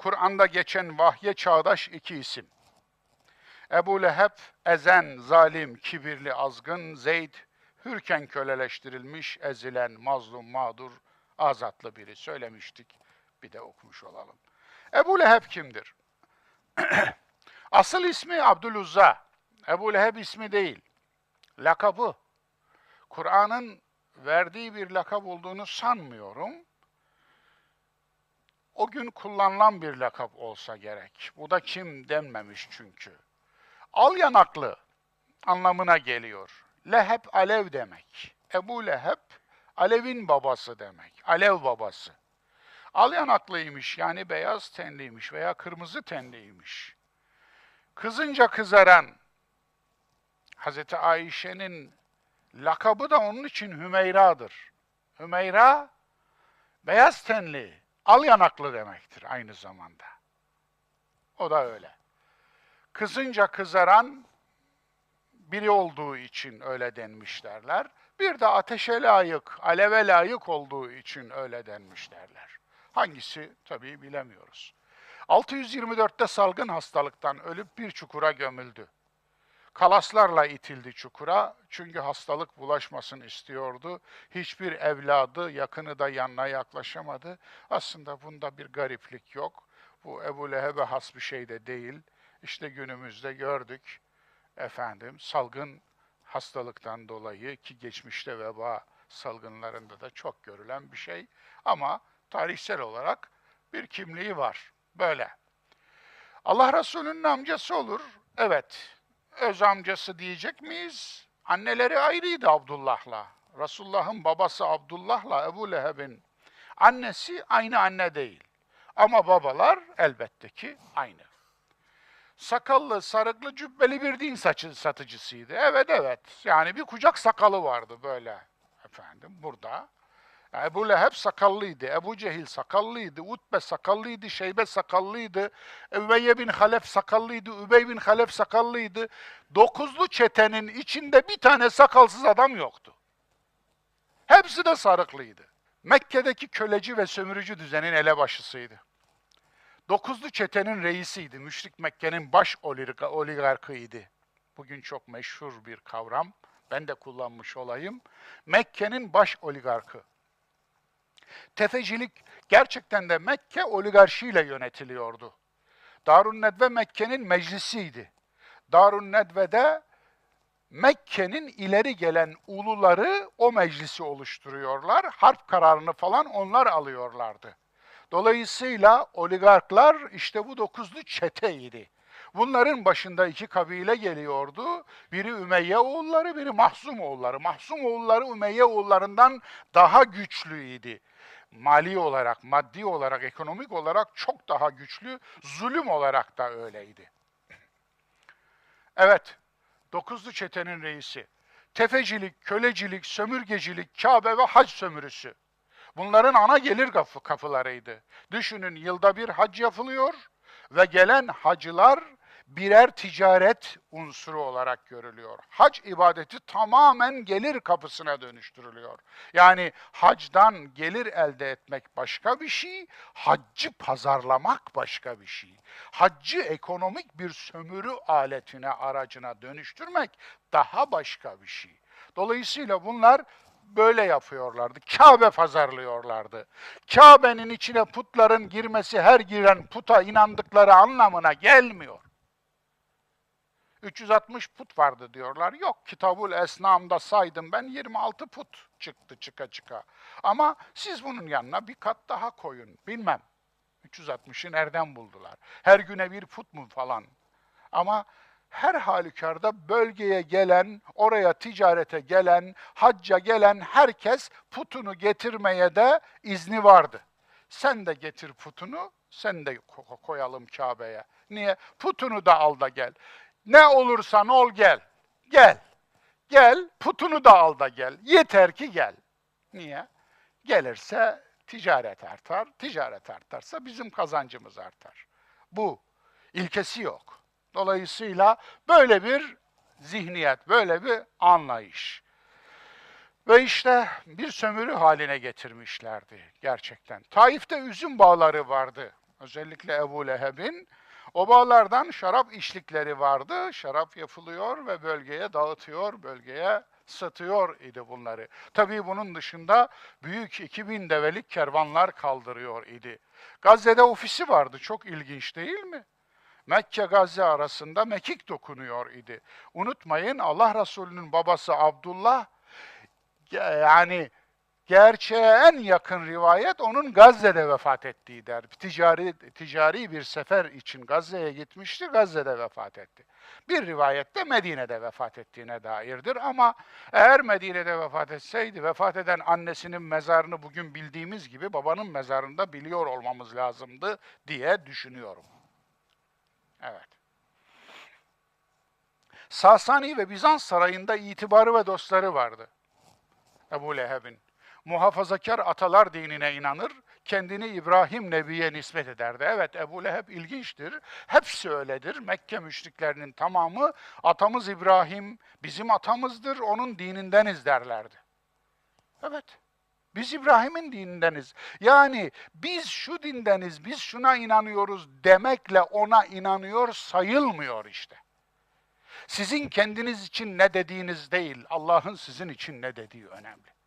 Kur'an'da geçen vahye çağdaş iki isim. Ebu Leheb, ezen, zalim, kibirli, azgın, Zeyd, hürken köleleştirilmiş, ezilen, mazlum, mağdur, azatlı biri söylemiştik. Bir de okumuş olalım. Ebu Leheb kimdir? Asıl ismi Abdüluzza. Ebu Leheb ismi değil. Lakabı. Kur'an'ın verdiği bir lakap olduğunu sanmıyorum. O gün kullanılan bir lakap olsa gerek. Bu da kim denmemiş çünkü. Al yanaklı anlamına geliyor. Leheb alev demek. Ebu Leheb alevin babası demek. Alev babası. Al yanaklıymış yani beyaz tenliymiş veya kırmızı tenliymiş. Kızınca kızaran Hazreti Ayşe'nin lakabı da onun için Hümeyra'dır. Hümeyra beyaz tenli, al yanaklı demektir aynı zamanda. O da öyle. Kızınca kızaran biri olduğu için öyle denmiş derler. Bir de ateşe layık, aleve layık olduğu için öyle denmiş derler. Hangisi tabii bilemiyoruz. 624'te salgın hastalıktan ölüp bir çukura gömüldü. Kalaslarla itildi çukura çünkü hastalık bulaşmasın istiyordu. Hiçbir evladı, yakını da yanına yaklaşamadı. Aslında bunda bir gariplik yok. Bu Ebu Leheb'e has bir şey de değil. İşte günümüzde gördük efendim salgın hastalıktan dolayı ki geçmişte veba salgınlarında da çok görülen bir şey ama tarihsel olarak bir kimliği var. Böyle. Allah Resulü'nün amcası olur. Evet. Öz amcası diyecek miyiz? Anneleri ayrıydı Abdullah'la. Resulullah'ın babası Abdullah'la Ebu Leheb'in annesi aynı anne değil. Ama babalar elbette ki aynı. Sakallı, sarıklı, cübbeli bir din saçı satıcısıydı. Evet evet. Yani bir kucak sakalı vardı böyle efendim burada. Ebu Leheb sakallıydı, Ebu Cehil sakallıydı, Utbe sakallıydı, Şeybe sakallıydı, Übeyye bin Halef sakallıydı, Übey bin Halef sakallıydı. Dokuzlu çetenin içinde bir tane sakalsız adam yoktu. Hepsi de sarıklıydı. Mekke'deki köleci ve sömürücü düzenin elebaşısıydı. Dokuzlu çetenin reisiydi. Müşrik Mekke'nin baş oligarkıydı. Bugün çok meşhur bir kavram. Ben de kullanmış olayım. Mekke'nin baş oligarkı. Tefecilik gerçekten de Mekke oligarşiyle yönetiliyordu. Darun Nedve Mekke'nin meclisiydi. Darun Nedve'de Mekke'nin ileri gelen uluları o meclisi oluşturuyorlar. Harp kararını falan onlar alıyorlardı. Dolayısıyla oligarklar işte bu dokuzlu çeteydi. Bunların başında iki kabile geliyordu. Biri Ümeyye oğulları, biri Mahzum oğulları. Mahzum oğulları Ümeyye oğullarından daha güçlüydü. Mali olarak, maddi olarak, ekonomik olarak çok daha güçlü, zulüm olarak da öyleydi. Evet, dokuzlu çetenin reisi. Tefecilik, kölecilik, sömürgecilik, Kabe ve hac sömürüsü. Bunların ana gelir kapı kapılarıydı. Düşünün yılda bir hac yapılıyor ve gelen hacılar birer ticaret unsuru olarak görülüyor. Hac ibadeti tamamen gelir kapısına dönüştürülüyor. Yani hacdan gelir elde etmek başka bir şey, haccı pazarlamak başka bir şey. Haccı ekonomik bir sömürü aletine, aracına dönüştürmek daha başka bir şey. Dolayısıyla bunlar böyle yapıyorlardı. Kabe pazarlıyorlardı. Kabe'nin içine putların girmesi her giren puta inandıkları anlamına gelmiyor. 360 put vardı diyorlar. Yok Kitabul Esnam'da saydım ben 26 put çıktı çıka çıka. Ama siz bunun yanına bir kat daha koyun. Bilmem. 360'ı nereden buldular? Her güne bir put mu falan? Ama her halükarda bölgeye gelen, oraya ticarete gelen, hacca gelen herkes putunu getirmeye de izni vardı. Sen de getir putunu, sen de koyalım Kabe'ye. Niye? Putunu da al da gel. Ne olursan ol gel. Gel. Gel, putunu da al da gel. Yeter ki gel. Niye? Gelirse ticaret artar. Ticaret artarsa bizim kazancımız artar. Bu. ilkesi yok. Dolayısıyla böyle bir zihniyet, böyle bir anlayış. Ve işte bir sömürü haline getirmişlerdi gerçekten. Taif'te üzüm bağları vardı. Özellikle Ebu Leheb'in obalardan şarap içlikleri vardı. Şarap yapılıyor ve bölgeye dağıtıyor, bölgeye satıyor idi bunları. Tabii bunun dışında büyük 2000 develik kervanlar kaldırıyor idi. Gazze'de ofisi vardı. Çok ilginç değil mi? Mekke Gazze arasında mekik dokunuyor idi. Unutmayın Allah Resulü'nün babası Abdullah yani gerçeğe en yakın rivayet onun Gazze'de vefat ettiği der. Ticari ticari bir sefer için Gazze'ye gitmişti, Gazze'de vefat etti. Bir rivayette Medine'de vefat ettiğine dairdir ama eğer Medine'de vefat etseydi, vefat eden annesinin mezarını bugün bildiğimiz gibi babanın mezarında biliyor olmamız lazımdı diye düşünüyorum. Evet. Sasani ve Bizans sarayında itibarı ve dostları vardı. Ebu Leheb'in. Muhafazakar atalar dinine inanır, kendini İbrahim Nebi'ye nispet ederdi. Evet Ebu Leheb ilginçtir. Hepsi öyledir. Mekke müşriklerinin tamamı atamız İbrahim bizim atamızdır, onun dinindeniz derlerdi. Evet. Biz İbrahim'in dinindeniz. Yani biz şu dindeniz, biz şuna inanıyoruz demekle ona inanıyor sayılmıyor işte. Sizin kendiniz için ne dediğiniz değil, Allah'ın sizin için ne dediği önemli.